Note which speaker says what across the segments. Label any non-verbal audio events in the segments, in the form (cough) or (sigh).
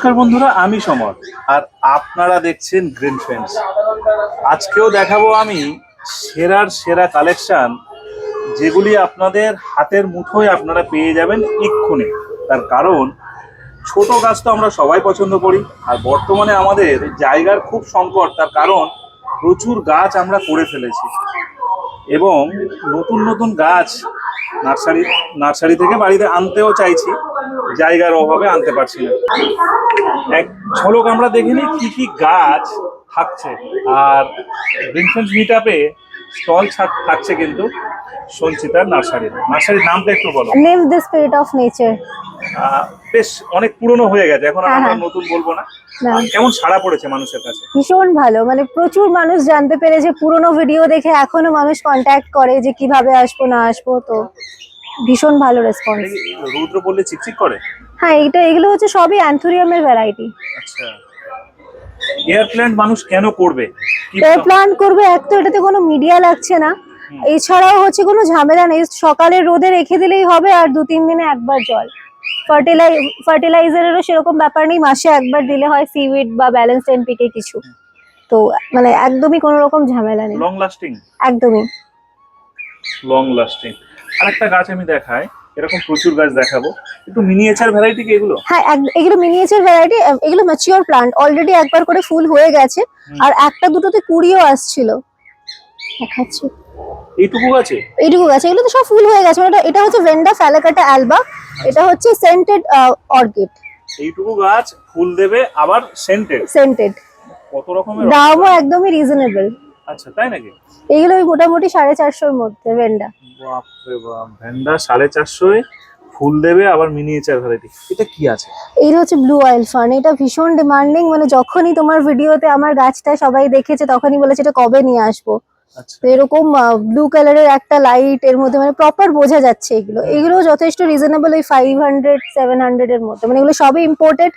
Speaker 1: নমস্কার বন্ধুরা, আমি সমর। আর আপনারা দেখছেন গ্রিন ফ্রেন্ডস আজকেও দেখাবো আমি সেরার সেরা কালেকশন যেগুলি আপনাদের হাতের মুঠোয় আপনারা পেয়ে যাবেন এক্ষুনি। তার কারণ, ছোট গাছ তো আমরা সবাই পছন্দ করি, আর বর্তমানে আমাদের জায়গার খুব সংকট, তার কারণ প্রচুর গাছ আমরা করে ফেলেছি। এবং নতুন নতুন গাছ নার্সারি নার্সারি থেকে বাড়িতে আনতেও চাইছি। জায়গার অভাবে আনতে পারছি না। এক ঝলক আমরা দেখিনি কি কি গাছ থাকছে। আর ভিনসেন্ট মিট আপে স্টল থাকছে কিন্তু সঞ্চিতার নার্সারির নার্সারির নামটা একটু বলো।
Speaker 2: Live the spirit of
Speaker 1: nature বেশ অনেক পুরনো হয়ে গেছে এখন
Speaker 2: হ্যাঁ,
Speaker 1: আমরা
Speaker 2: হ্যাঁ।
Speaker 1: নতুন বলব না। কেমন সাড়া পড়েছে মানুষের কাছে?
Speaker 2: ভীষণ ভালো মানে প্রচুর মানুষ জানতে পেরেছে পুরোনো ভিডিও দেখে এখনও মানুষ কন্ট্যাক্ট করে যে কীভাবে আসব না আসব তো ভীষণ ভালো রেসপন্স
Speaker 1: এটা রৌদ্র বললে চিকচিক করে?
Speaker 2: হ্যাঁ এইটা এগুলো হচ্ছে সবই অ্যান্থোরিয়ামের ভ্যারাইটি
Speaker 1: আচ্ছা। এয়ার প্ল্যান্ট মানুষ কেন করবে? কি
Speaker 2: প্লান করবে এক তো এটাতে কোনো মিডিয়া লাগছে না। এছাড়াও হচ্ছে কোনো ঝামেলা নেই। সকালে রোদে রেখে দিলেই হবে আর দু তিন দিনে একবার জল। ফার্টিলাই ফার্টিলাইজারেরও সেরকম ব্যাপার নেই। মাসে একবার দিলে হয় সিউইড বা ব্যালেন্স এনপিকে কিছু। তো মানে একদমই কোনো রকম ঝামেলা নেই।
Speaker 1: লং লাস্টিং
Speaker 2: একদমই।
Speaker 1: লং লাস্টিং আরেকটা গাছ আমি দেখাই। এরকম প্রচুর গাছ দেখাবো। একটু মিনিয়েচার ভ্যারাইটি কি এগুলো?
Speaker 2: হ্যাঁ এগুলো মিনিয়েচার ভ্যারাইটি এগুলো ম্যাচিওর প্লান্ট অলরেডি একবার করে ফুল হয়ে গেছে। আর একটা দুটোতে কুড়িও আসছিল। দেখাচ্ছি।
Speaker 1: এইটুকু গাছে?
Speaker 2: এইটুকু গাছ। এগুলো তো সব ফুল হয়ে গেছে। মানে এটা- এটা হচ্ছে ভেন্ডা ফ্যালাকাটা অ্যালবা এটা হচ্ছে সেন্টেড অর্কিড
Speaker 1: এইটুকু গাছ ফুল দেবে আবার সেন্টেড
Speaker 2: সেন্টেড
Speaker 1: কত রকমের
Speaker 2: দামও একদমই রিজনেবল
Speaker 1: আচ্ছা তাই নাকি?
Speaker 2: এগুলো ওই মোটামুটি সাড়ে চারশোর মধ্যে ভেন্ডা।
Speaker 1: বাপরে বাপ ভ্যান্ডা সাড়ে চারশোয় ফুল দেবে আবার মিনিয়েচার ভ্যারাইটি এটা কি আছে?
Speaker 2: এই হচ্ছে ব্লু অয়েল ফার্ন এটা ভীষণ ডিমান্ডিং মানে যখনই তোমার ভিডিওতে আমার গাছটা সবাই দেখেছে তখনই বলেছে এটা কবে নিয়ে আসব।
Speaker 1: আচ্ছা।
Speaker 2: তো এরকম ব্লু কালারের একটা লাইটের মধ্যে মানে প্রপার বোঝা যাচ্ছে এগুলো। এগুলো যথেষ্ট রিজনেবল ওই ফাইভ হান্ড্রেড সেভেন হান্ড্রেড এর মধ্যে। মানে এগুলো সবই ইম্পোর্টেড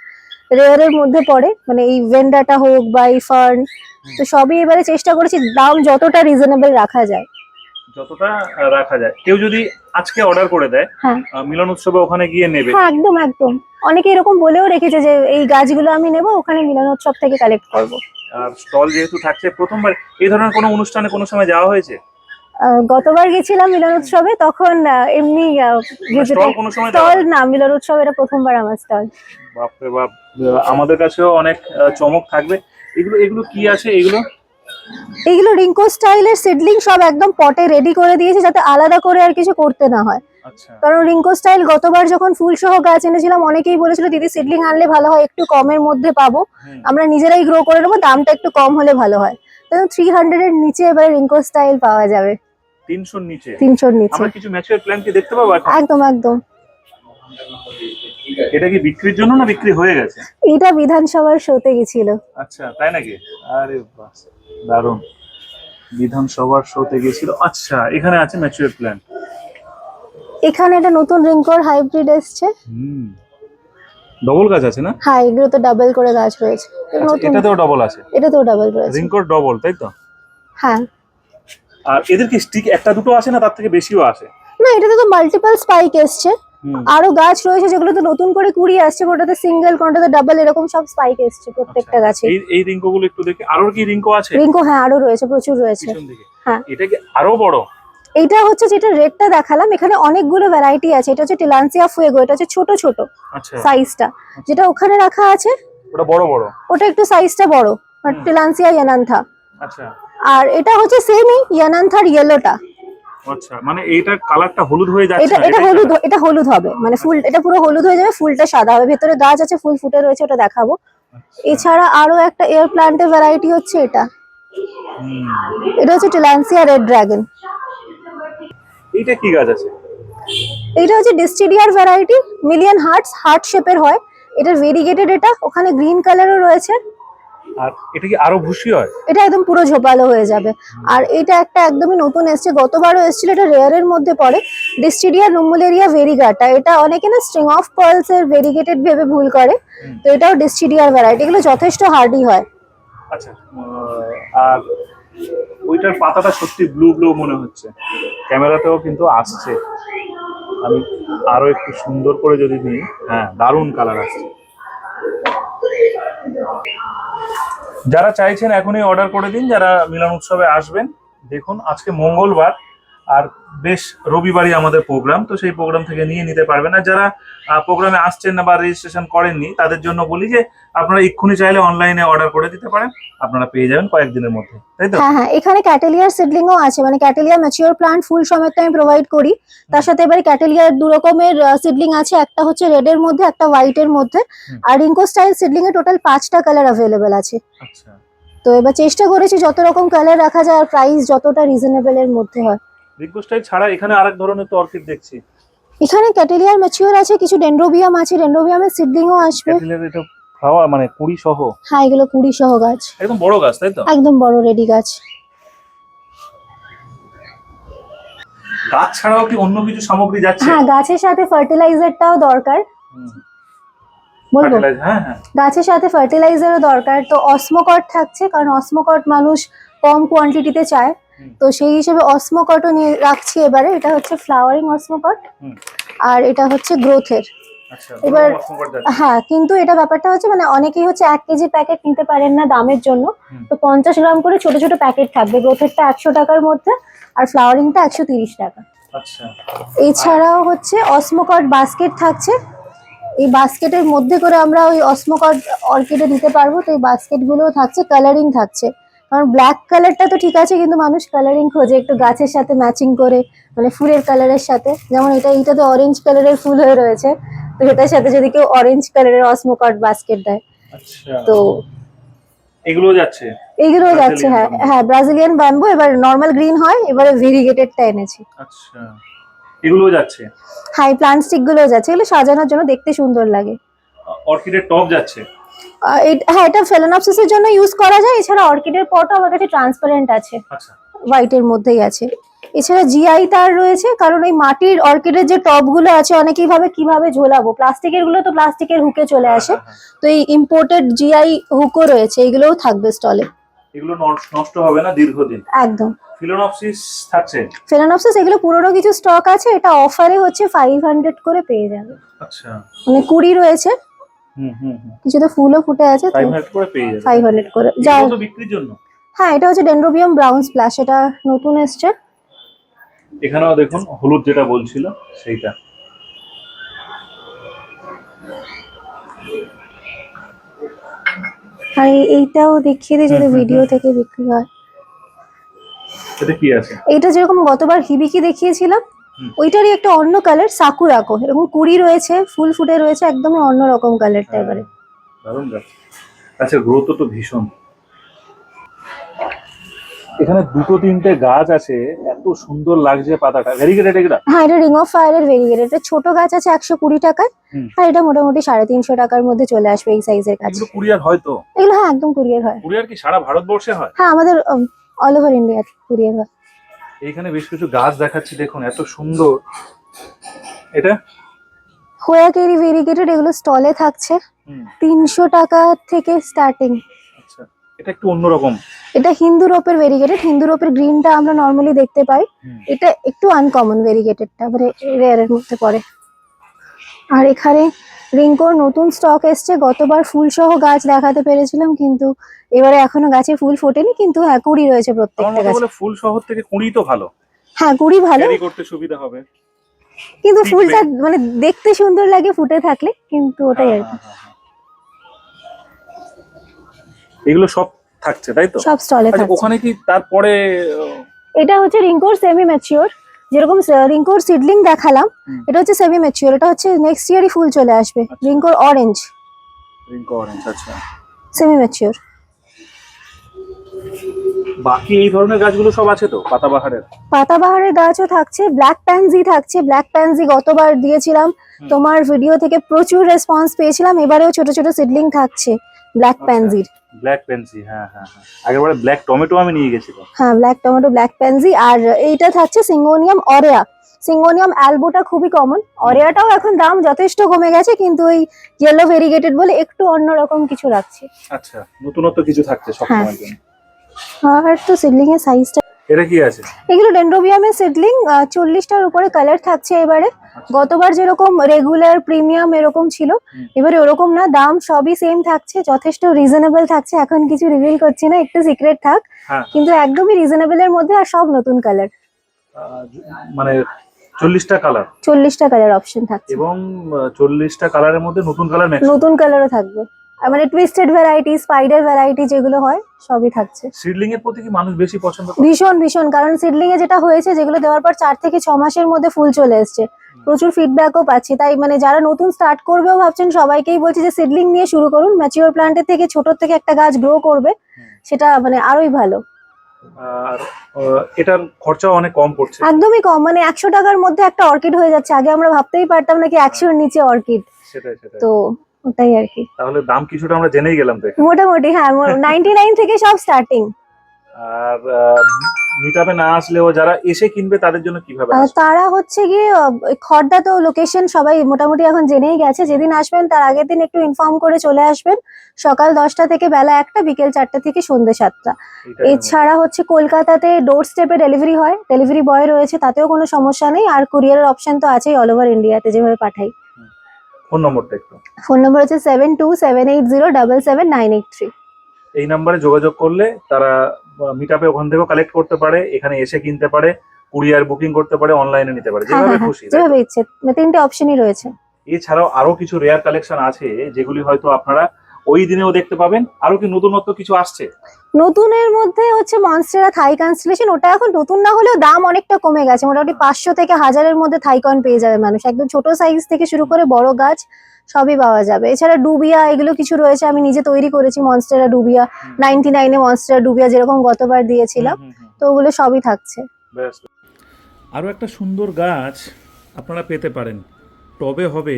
Speaker 2: রেয়ারের মধ্যে পড়ে মানে এই ভেন্ডাটা হোক বা এই ফার্ন তো সবই এবারে চেষ্টা করেছি দাম যতটা রিজনেবল রাখা যায়।
Speaker 1: যতটা রাখা যায়। কেউ যদি আজকে অর্ডার করে দেয়
Speaker 2: হ্যাঁ।
Speaker 1: মিলন উৎসবে ওখানে গিয়ে নেবে।
Speaker 2: হ্যাঁ একদম একদম। অনেকে এরকম বলেও রেখেছে যে এই গাছগুলো আমি নেব ওখানে মিলনোৎসব থেকে কালেক্ট করব।
Speaker 1: আর স্টল যেহেতু থাকছে প্রথমবার এই ধরনের কোনো অনুষ্ঠানে কোনো সময় যাওয়া হয়েছে?
Speaker 2: গতবার গেছিলাম মিলন উৎসবে তখন এমনি
Speaker 1: স্টল কোনো
Speaker 2: স্টল না মিলন উৎসব এটা প্রথমবার আমার স্টল
Speaker 1: বাপরে বাপ আমাদের কাছেও অনেক চমক থাকবে। এগুলো এগুলো কি আছে এগুলো?
Speaker 2: এইগুলো রিঙ্কো স্টাইলের সিডলিং সব একদম পটে রেডি করে দিয়েছে যাতে আলাদা করে আর কিছু করতে না হয়।
Speaker 1: আচ্ছা।
Speaker 2: কারণ রিঙ্কো স্টাইল গতবার যখন ফুল সহ গাছ এনেছিলাম অনেকেই বলেছিল দিদি সিডলিং আনলে ভালো হয় একটু কমের মধ্যে পাবো। আমরা নিজেরাই গ্রো করে নেব দামটা একটু কম হলে ভালো হয়। থ্রি হান্ড্রেড এর নিচে এবারে রিঙ্কো স্টাইল পাওয়া যাবে।
Speaker 1: তিনশোর নিচে।
Speaker 2: তিনশোর নিচে।
Speaker 1: আমরা কিছু ম্যাচুয়ার প্ল্যান কি দেখতে পাবো
Speaker 2: একদম একদম।
Speaker 1: এটা কি বিক্রির জন্য না বিক্রি হয়ে গেছে?
Speaker 2: এটা বিধানসভার শোতে গেছিল।
Speaker 1: আচ্ছা তাই নাকি? আরে বাস দারুণ। বিধানসভার শোতে গেছিল। আচ্ছা এখানে আছে ম্যাচুয়ার প্ল্যান
Speaker 2: এখানে একটা নতুন রিঙ্কোর হাইব্রিড এসছে।
Speaker 1: হুম। ডবল গাছ আছে না?
Speaker 2: হ্যাঁ এগুলো তো ডাবল করে গাছ রয়েছে।
Speaker 1: আচ্ছা,
Speaker 2: নতুন।
Speaker 1: এটাতেও ডবল আছে?
Speaker 2: এটাতেও ডাবল রয়েছে।
Speaker 1: রিঙ্কর ডবল তাই তো?
Speaker 2: হ্যাঁ।
Speaker 1: আর এদের কি স্টিক একটা দুটো আসে না তার থেকে বেশিও আসে?
Speaker 2: না এটাতে তো মাল্টিপল স্পাইক এসছে। আরও গাছ রয়েছে যেগুলো তো নতুন করে কুড়ি আসছে কোনটাতে সিঙ্গেল কোনটাতে ডাবল এরকম সব স্পাইক এসছে প্রত্যেকটা
Speaker 1: আচ্ছা,
Speaker 2: গাছে।
Speaker 1: এই এই রিঙ্কো গুলো একটু দেখি। আরও কি রিঙ্কো আছে?
Speaker 2: রিঙ্কো হ্যাঁ আরও রয়েছে প্রচুর রয়েছে। হ্যাঁ।
Speaker 1: এটা কি আরও বড়?
Speaker 2: এইটা হচ্ছে যেটা রেডটা দেখালাম এখানে অনেকগুলো ভ্যারাইটি আছে। এটা হচ্ছে টিলান্সিয়া ফুয়েগো এটা হচ্ছে ছোট ছোট
Speaker 1: আচ্ছা।
Speaker 2: সাইজটা যেটা ওখানে রাখা আছে
Speaker 1: ওটা বড় বড়?
Speaker 2: ওটা একটু সাইজটা বড় টিলান্সিয়া ইয়ানান্থা
Speaker 1: আচ্ছা।
Speaker 2: আর এটা হচ্ছে সেমই ইয়ানান্থার ইয়েলোটা
Speaker 1: আচ্ছা মানে এইটার কালারটা হলুদ হয়ে যাচ্ছে
Speaker 2: এটা এটা হলুদ এটা হলুদ হবে। মানে ফুল এটা পুরো হলুদ হয়ে যাবে ফুলটা সাদা হবে। ভেতরে গাছ আছে ফুল ফুটে রয়েছে ওটা দেখাবো। এছাড়া আরও একটা এয়ার প্লান্টের ভ্যারাইটি হচ্ছে এটা। এটা হচ্ছে টিলান্সিয়া রেড ড্রাগন
Speaker 1: এইটা কি গাছ আছে?
Speaker 2: এটা হচ্ছে ডিস্টিডিয়ার ভ্যারাইটি মিলিয়ন হার্টস হার্ট শেপের হয়। এটা ভেরিগেটেড এটা ওখানে গ্রিন কালারও রয়েছে।
Speaker 1: আর এটা কি আরও ভুসি হয়?
Speaker 2: এটা একদম পুরো ঝোপালো হয়ে যাবে। আর এটা একটা একদমই নতুন এসছে গতবারও এসেছিল এটা রেয়ারের মধ্যে পড়ে। ডিস্টিডিয়া রুমুলেরিয়া ভেরিগাটা এটা অনেকে না স্ট্রিং অফ পার্লস এর ভেরিগেটেড ভেবে ভুল করে তো এটাও ডিস্টিডিয়ার ভ্যারাইটি এগুলো যথেষ্ট হার্ডি হয়।
Speaker 1: আচ্ছা আর ওইটার পাতাটা সত্যি ব্লু ব্লু মনে হচ্ছে। ক্যামেরাতেও কিন্তু আসছে। আমি আরও একটু সুন্দর করে যদি নিই হ্যাঁ দারুণ কালার আসছে। যারা চাইছেন এখনই অর্ডার করে দিন যারা মিলন উৎসবে আসবেন দেখুন আজকে মঙ্গলবার। আর বেশ রবিবারই আমাদের প্রোগ্রাম তো সেই প্রোগ্রাম থেকে নিয়ে নিতে পারবেন আর যারা প্রোগ্রামে আসছেন না বা রেজিস্ট্রেশন করেননি তাদের জন্য বলি যে আপনারা এক্ষুনি চাইলে অনলাইনে অর্ডার করে দিতে পারেন। আপনারা পেয়ে যাবেন কয়েকদিনের মধ্যে। তাই তো?
Speaker 2: হ্যাঁ হ্যাঁ এখানে ক্যাটেলিয়ার সিডলিংও আছে। মানে ক্যাটেলিয়া ম্যাচিওর প্লান্ট ফুল সমেত আমি প্রোভাইড করি। তার সাথে এবারে ক্যাটেলিয়ার দু রকমের সিডলিং আছে। একটা হচ্ছে রেড এর মধ্যে একটা হোয়াইট এর মধ্যে। আর রিঙ্কো স্টাইল সিডলিং এ টোটাল পাঁচটা কালার অ্যাভেলেবেল আছে।
Speaker 1: আচ্ছা।
Speaker 2: তো এবার চেষ্টা করেছি যত রকম কালার রাখা যায় আর প্রাইস যতটা রিজনেবল এর মধ্যে হয়।
Speaker 1: ছাড়া এখানে আরেক ধরনের তো অর্কিড দেখছি।
Speaker 2: এখানে ক্যাটেলিয়ার ম্যাচিওর আছে কিছু ডেন্ড্রোবিয়াম আছে ডেন্ড্রোবিয়ামের সিডলিংও আসবে।
Speaker 1: ক্যাটেলের এটা ফ্লাওয়ার মানে কুড়ি সহ?
Speaker 2: হ্যাঁ এগুলো কুড়ি সহ গাছ।
Speaker 1: একদম বড় গাছ তাই তো?
Speaker 2: একদম বড় রেডি গাছ।
Speaker 1: গাছ ছাড়াও কি অন্য কিছু সামগ্রী যাচ্ছে?
Speaker 2: হ্যাঁ গাছের সাথে ফার্টিলাইজারটাও দরকার। বলব?
Speaker 1: হ্যাঁ হ্যাঁ।
Speaker 2: গাছের সাথে ফার্টিলাইজারও দরকার। তো অসমোকট থাকছে কারণ অসমোকট মানুষ কম কোয়ান্টিটিতে চায়। তো সেই হিসেবে অসমোকটও নিয়ে রাখছি এবারে এটা হচ্ছে ফ্লাওয়ারিং অসমোকট আর এটা হচ্ছে গ্রোথের
Speaker 1: আচ্ছা
Speaker 2: এবার-। হ্যাঁ কিন্তু এটা ব্যাপারটা হচ্ছে মানে অনেকেই হচ্ছে এক কেজি প্যাকেট নিতে পারেন না দামের জন্য। তো পঞ্চাশ গ্রাম করে ছোট ছোট প্যাকেট থাকবে গ্রোথেরটা একশো টাকার মধ্যে আর ফ্লাওয়ারিংটা একশো তিরিশ টাকা।
Speaker 1: আচ্ছা।
Speaker 2: এছাড়াও হচ্ছে অসমোকট বাস্কেট থাকছে। এই বাস্কেটের মধ্যে করে আমরা ওই অসমোকট অর্কিডে দিতে পারব তো এই বাস্কেটগুলোও থাকছে কালারিং থাকছে। কারণ ব্ল্যাক কালারটা তো ঠিক আছে কিন্তু মানুষ কালারিং খোঁজে একটু গাছের সাথে ম্যাচিং করে মানে ফুলের কালারের সাথে। যেমন এটা এইটা তো অরেঞ্জ কালারের ফুল হয়ে রয়েছে তো এটার সাথে যদি কেউ অরেঞ্জ কালারের অসমোকট বাস্কেট দেয়
Speaker 1: আচ্ছা।
Speaker 2: তো
Speaker 1: এগুলো যাচ্ছে?
Speaker 2: এইগুলো যাচ্ছে হ্যাঁ। হ্যাঁ ব্রাজিলিয়ান ব্যাম্বু এবার নর্মাল গ্রিন হয় এবারে ভেরিগেটেডটা এনেছি।
Speaker 1: আচ্ছা। এগুলো যাচ্ছে?
Speaker 2: হাই প্লান্ট স্টিকগুলো যাচ্ছে এগুলো সাজানোর জন্য দেখতে সুন্দর লাগে।
Speaker 1: অর্কিডের টপ যাচ্ছে?
Speaker 2: হ্যাঁ এটা ফেলোনপসিসের জন্য ইউজ করা যায়। এছাড়া অর্কিডের পটও আমার কাছে ট্রান্সপারেন্ট আছে।
Speaker 1: আচ্ছা।
Speaker 2: হোয়াইটের মধ্যেই আছে। এছাড়া জিআই তার রয়েছে কারণ এই মাটির অর্কিডের যে টবগুলো আছে অনেকেই ভাবে কীভাবে ঝোলাবো? প্লাস্টিকেরগুলো তো প্লাস্টিকের হুকে চলে আসে।
Speaker 1: হ্যাঁ, হ্যাঁ,
Speaker 2: তো এই ইম্পোর্টেড জিআই হুকও রয়েছে এগুলোও থাকবে স্টলে
Speaker 1: হ্যাঁ। এগুলো নষ্ট- হবে না দীর্ঘদিন?
Speaker 2: একদম।
Speaker 1: ফিলোনপসিস থাকছে?
Speaker 2: ফেলোনপসিস এগুলো পুরোনো কিছু স্টক আছে এটা অফারে হচ্ছে ফাইভ হান্ড্রেড করে পেয়ে যাবে।
Speaker 1: আচ্ছা।
Speaker 2: মানে কুড়ি রয়েছে। কিছুতে ফুলও ফুটে আছে তো
Speaker 1: ফাইভ হান্ড্রেড করে পেয়ে যাবে।
Speaker 2: করে। যা
Speaker 1: বিক্রির জন্য?
Speaker 2: হ্যাঁ এটা হচ্ছে ডেন্ড্রোবিয়াম ব্রাউন স্প্ল্যাশ এটা নতুন এসছে।
Speaker 1: এখানেও দেখুন হলুদ যেটা বলছিল সেইটা।
Speaker 2: আর এইটাও দেখিয়ে দিই যদি ভিডিও থেকে বিক্রি হয়।
Speaker 1: এটা কি আছে?
Speaker 2: এইটা যেরকম গতবার হিবিকি দেখিয়েছিলাম। ওইটারই একটা অন্য কালার সাকুরাকো এরকম কুড়ি রয়েছে ফুল ফুটে রয়েছে একদম অন্য রকম কালারটা এবারে।
Speaker 1: দারুণ গাছ। আচ্ছা গ্রোথ তো ভীষণ। এখানে দুটো তিনটে গাছ আছে এত সুন্দর লাগছে পাতাটা। ভেরিগেটেড এগুলা?
Speaker 2: হ্যাঁ এটা রিং অফ ফায়ারের ভেরিগেট এটা ছোট গাছ আছে একশো কুড়ি টাকায়। আর এটা মোটামুটি সাড়ে তিনশো টাকার মধ্যে চলে আসবে এই সাইজের কাছে
Speaker 1: এগুলো কুরিয়ার হয় তো?
Speaker 2: এগুলো হ্যাঁ একদম কুরিয়ার হয়।
Speaker 1: কুরিয়ার কি সারা ভারতবর্ষে হয়?
Speaker 2: হ্যাঁ আমাদের অল ওভার ইন্ডিয়া কুরিয়ার হয়।
Speaker 1: এইখানে বেশ কিছু গাছ দেখাচ্ছি দেখুন এত সুন্দর। এটা?
Speaker 2: হোয়াকেরি ভেরিগেটেড এগুলো স্টলে থাকছে। তিনশো টাকা থেকে স্টার্টিং
Speaker 1: আচ্ছা এটা একটু অন্যরকম।
Speaker 2: এটা হিন্দু রোপের ভেরিগেটেড হিন্দু রোপের গ্রিনটা আমরা নর্মালি দেখতে পাই। এটা একটু আনকমন ভেরিগেটেডটা মানে রেয়ারের মধ্যে পড়ে। আর এখানে রিঙ্কোর নতুন স্টক এসছে গতবার ফুল সহ গাছ দেখাতে পেরেছিলাম কিন্তু এবারে এখনও গাছে ফুল ফোটেনি কিন্তু হ্যাঁ কুড়ি রয়েছে প্রত্যেকটা গাছে।
Speaker 1: ফুল শহর থেকে কুড়ি তো ভালো।
Speaker 2: হ্যাঁ কুড়ি ভালো।
Speaker 1: করতে সুবিধা হবে।
Speaker 2: কিন্তু ফুলটা মানে দেখতে সুন্দর লাগে ফুটে থাকলে কিন্তু ওটাই আর
Speaker 1: হ্যাঁ,
Speaker 2: কি।
Speaker 1: হ্যাঁ, হ্যাঁ। এগুলো সব থাকছে তাই তো?
Speaker 2: সব স্টলে
Speaker 1: আচ্ছা
Speaker 2: থাকছে।
Speaker 1: ওখানে কি তারপরে
Speaker 2: এটা হচ্ছে রিঙ্কোর সেমি ম্যাচিওর যেরকম রিঙ্কোর সিডলিং দেখালাম এটা হচ্ছে সেমি ম্যাচিওর এটা হচ্ছে নেক্সট ইয়ারই ফুল চলে আসবে। রিঙ্কোর অরেঞ্জ
Speaker 1: রিঙ্কো অরেঞ্জ আচ্ছা।
Speaker 2: সেমি ম্যাচিওর
Speaker 1: বাকি এই ধরনের গাছগুলো সব আছে তো পাতাবাহারের?
Speaker 2: পাতাবাহারের গাছও থাকছে ব্ল্যাক প্যানজি থাকছে ব্ল্যাক প্যানজি গতবার দিয়েছিলাম। তোমার ভিডিও থেকে প্রচুর রেসপন্স পেয়েছিলাম এবারেও ছোট ছোট সিডলিং থাকছে ব্ল্যাক। প্যানজির
Speaker 1: ব্ল্যাক পেন্সি হ্যাঁ হ্যাঁ আগেরবারে ব্ল্যাক টমেটো আমি নিয়ে গেছিলাম।
Speaker 2: হ্যাঁ ব্ল্যাক টমেটো ব্ল্যাক প্যানজি আর এইটা থাকছে সিঙ্গোনিয়াম অরেয়া। সিঙ্গোনিয়াম অ্যালবোটা খুবই কমন অরেয়াটাও এখন দাম যথেষ্ট কমে গেছে কিন্তু ওই ইয়েলো ভেরিগেটেড বলে একটু অন্যরকম কিছু রাখছে।
Speaker 1: আচ্ছা নতুনত্ব কিছু থাকছে সব
Speaker 2: হ্যাঁ। আর তো সিডলিং এর সাইজটা
Speaker 1: এটা কি আছে?
Speaker 2: এগুলো ডেন্ড্রোবিয়ামের সিডলিং চল্লিশটার উপরে কালার থাকছে এবারে। গতবার যেরকম রেগুলার প্রিমিয়াম এরকম ছিল এবারে ওরকম না দাম সবই সেম থাকছে যথেষ্ট রিজনেবল থাকছে। এখন কিছু রিভিল করছি না একটু সিক্রেট থাক।
Speaker 1: হ্যাঁ।
Speaker 2: কিন্তু একদমই রিজনেবল এর মধ্যে আর সব নতুন কালার
Speaker 1: মানে চল্লিশটা কালার
Speaker 2: চল্লিশটা কালার অপশন থাকছে।
Speaker 1: এবং চল্লিশটা কালারের মধ্যে নতুন কালার
Speaker 2: নতুন কালারও থাকবে। মানে টুইস্টেড ভ্যারাইটি স্পাইডার ভ্যারাইটি যেগুলো হয় সবই থাকছে।
Speaker 1: সিডলিং এর প্রতি কি মানুষ বেশি পছন্দ করে?
Speaker 2: ভীষণ ভীষণ কারণ সিডলিং এ যেটা হয়েছে যেগুলো দেওয়ার পর চার থেকে ছ মাসের মধ্যে ফুল চলে এসছে। প্রচুর ফিডব্যাকও পাচ্ছি। তাই মানে যারা নতুন স্টার্ট করবেও ভাবছেন সবাইকেই বলছি যে সিডলিং নিয়ে শুরু করুন। ম্যাচিওর প্ল্যান্টের থেকে ছোট থেকে একটা গাছ গ্রো করবে সেটা মানে আরোই ভালো।
Speaker 1: আর এটার খরচাও অনেক কম পড়ছে।
Speaker 2: একদমই কম মানে একশো টাকার মধ্যে একটা অর্কিড হয়ে যাচ্ছে। আগে আমরা ভাবতেই পারতাম না কি একশোর নিচে অর্কিড
Speaker 1: সেটাই সেটাই।
Speaker 2: তো ওটাই আর কি।
Speaker 1: তাহলে দাম কিছুটা আমরা জেনেই গেলাম তো
Speaker 2: মোটামুটি হ্যাঁ নাইনটি নাইন (laughs) থেকে সব স্টার্টিং
Speaker 1: আর মিট না আসলেও যারা এসে কিনবে তাদের জন্য কীভাবে
Speaker 2: তারা হচ্ছে গিয়ে খড়দা তো লোকেশন সবাই মোটামুটি এখন জেনেই গেছে। যেদিন আসবেন তার আগের দিন একটু ইনফর্ম করে চলে আসবেন। সকাল দশটা থেকে বেলা একটা বিকেল চারটা থেকে সন্ধ্যে সাতটা। এছাড়া হচ্ছে কলকাতাতে ডোর স্টেপে ডেলিভারি হয়। ডেলিভারি বয় রয়েছে তাতেও কোনো সমস্যা নেই। আর কুরিয়ারের অপশন তো আছেই অল ওভার ইন্ডিয়াতে যেভাবে পাঠাই।
Speaker 1: ফোন নম্বরটা একটু।
Speaker 2: ফোন নম্বর হচ্ছে seven two seven eight zero double seven nine eight three.
Speaker 1: এই নাম্বারে যোগাযোগ করলে তারা মিট আপে ওখান থেকেও কালেক্ট করতে পারে এখানে এসে কিনতে পারে কুরিয়ার বুকিং করতে পারে অনলাইনে নিতে পারে
Speaker 2: হ্যাঁ
Speaker 1: যেভাবে
Speaker 2: হ্যাঁ হ্যাঁ
Speaker 1: খুশি তাই
Speaker 2: যেভাবে ইচ্ছে মানে তিনটে অপশনই রয়েছে।
Speaker 1: এছাড়াও আরও কিছু রেয়ার কালেকশন আছে যেগুলি হয়তো আপনারা ওই দিনেও দেখতে পাবেন। আরও কি নতুনত্ব কিছু আসছে?
Speaker 2: নতুনের মধ্যে হচ্ছে মনস্টেরা থাই কনস্টেলেশন ওটা এখন নতুন না হলেও দাম অনেকটা কমে গেছে। মোটামুটি পাঁচশো থেকে হাজারের মধ্যে থাইকন পেয়ে যাবে মানুষ। একদম ছোট সাইজ থেকে শুরু করে বড় গাছ সবই পাওয়া যাবে। এছাড়া ডুবিয়া এগুলো কিছু রয়েছে আমি নিজে তৈরি করেছি মনস্টেরা ডুবিয়া নাইনটি নাইনে মনস্টেরা ডুবিয়া যেরকম গতবার দিয়েছিলাম। তো ওগুলো সবই থাকছে।
Speaker 1: আরও একটা সুন্দর গাছ আপনারা পেতে পারেন। টবে হবে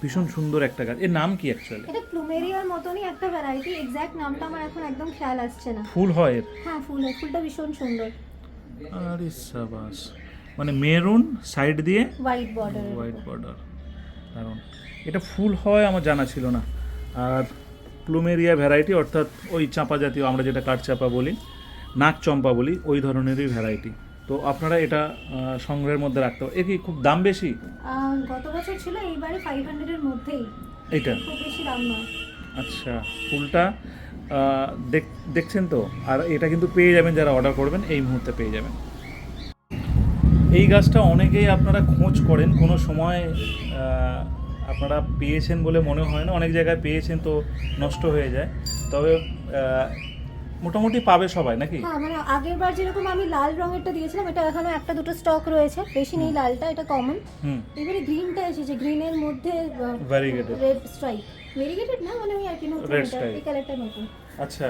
Speaker 1: ভীষণ সুন্দর একটা গাছ। এর নাম কি অ্যাকচুয়ালি
Speaker 2: এটা প্লুমেরিয়ার মতনই একটা ভ্যারাইটি এক্স্যাক্ট নামটা আমার এখন একদম খেয়াল আসছে না।
Speaker 1: ফুল হয় এর?
Speaker 2: হ্যাঁ ফুল হয়। ফুলটা ভীষণ সুন্দর।
Speaker 1: আরে সাবাস। মানে মেরুন সাইড দিয়ে?
Speaker 2: হোয়াইট বর্ডার
Speaker 1: হোয়াইট বর্ডার কারণ এটা ফুল হয় আমার জানা ছিল না। আর প্লুমেরিয়া ভ্যারাইটি অর্থাৎ ওই চাঁপা জাতীয় আমরা যেটা কাঠচাপা বলি নাক চম্পা বলি ওই ধরনেরই ভ্যারাইটি তো আপনারা এটা সংগ্রহের মধ্যে রাখতে এ কি খুব দাম বেশি?
Speaker 2: গত বছর ছিল এইবারে ফাইভ হান্ড্রেডের মধ্যেই।
Speaker 1: এইটা?
Speaker 2: খুব বেশি দাম নয়।
Speaker 1: আচ্ছা ফুলটা দেখ- দেখছেন তো? আর এটা কিন্তু পেয়ে যাবেন যারা অর্ডার করবেন এই মুহূর্তে পেয়ে যাবেন। এই গাছটা অনেকেই আপনারা খোঁজ করেন কোনো সময় আপনারা পেয়েছেন বলে মনে হয় না। অনেক জায়গায় পেয়েছেন তো নষ্ট হয়ে যায়। তবে মোটামুটি পাবে সবাই নাকি?
Speaker 2: হ্যাঁ মানে আগের বার যেরকম আমি লাল রঙেরটা দিয়েছিলাম এটা এখনও একটা দুটো স্টক রয়েছে। বেশি নেই লালটা এটা কমন
Speaker 1: হুম।
Speaker 2: এবারে গ্রিনটা এসেছে গ্রিনের মধ্যে
Speaker 1: ভ্যারিগেটেড
Speaker 2: রেড ভেরিগেটেড না মানে আর কি নতুন
Speaker 1: Red
Speaker 2: এটা এই কালারটা নতুন।
Speaker 1: আচ্ছা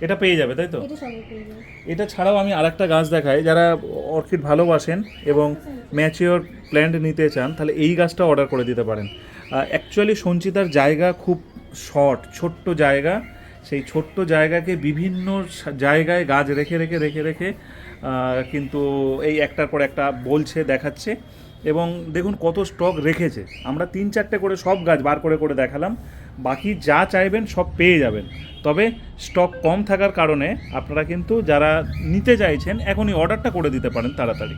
Speaker 1: এটা পেয়ে যাবে তাই তো?
Speaker 2: এটা
Speaker 1: ছাড়াও আমি আরেকটা গাছ দেখাই যারা অর্কিড ভালোবাসেন এবং ম্যাচিওর প্ল্যান্ট নিতে চান তাহলে এই গাছটা অর্ডার করে দিতে পারেন। অ্যাকচুয়ালি সঞ্চিতার জায়গা খুব শর্ট ছোট্ট জায়গা সেই ছোট্ট জায়গাকে বিভিন্ন জায়গায় গাছ রেখে রেখে রেখে রেখে কিন্তু এই একটার পর একটা বলছে, দেখাচ্ছে এবং দেখুন কত স্টক রেখেছে। আমরা তিন চারটে করে সব গাছ বার করে করে দেখালাম। বাকি যা চাইবেন সব পেয়ে যাবেন। তবে স্টক কম থাকার কারণে আপনারা কিন্তু যারা নিতে চাইছেন, এখনই অর্ডারটা করে দিতে পারেন তাড়াতাড়ি।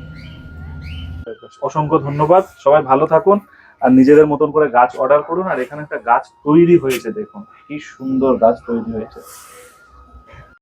Speaker 1: অসংখ্য ধন্যবাদ। সবাই ভালো থাকুন। আর নিজেদের মতন করে গাছ অর্ডার করুন আর এখানে একটা গাছ তৈরি হয়েছে, দেখুন। কি সুন্দর গাছ তৈরি হয়েছে।